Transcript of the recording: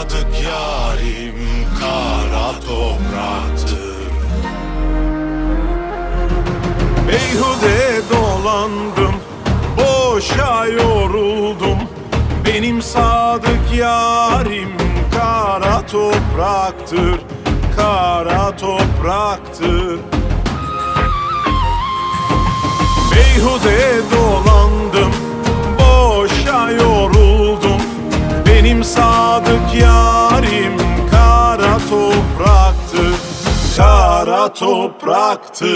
Yaşadık yarim kara topraktır. Beyhude dolandım boşa yoruldum. Benim sadık yarim kara topraktır Kara topraktır. Beyhude dolandım boşa yoruldum. Benim sadık ya Kara topraktır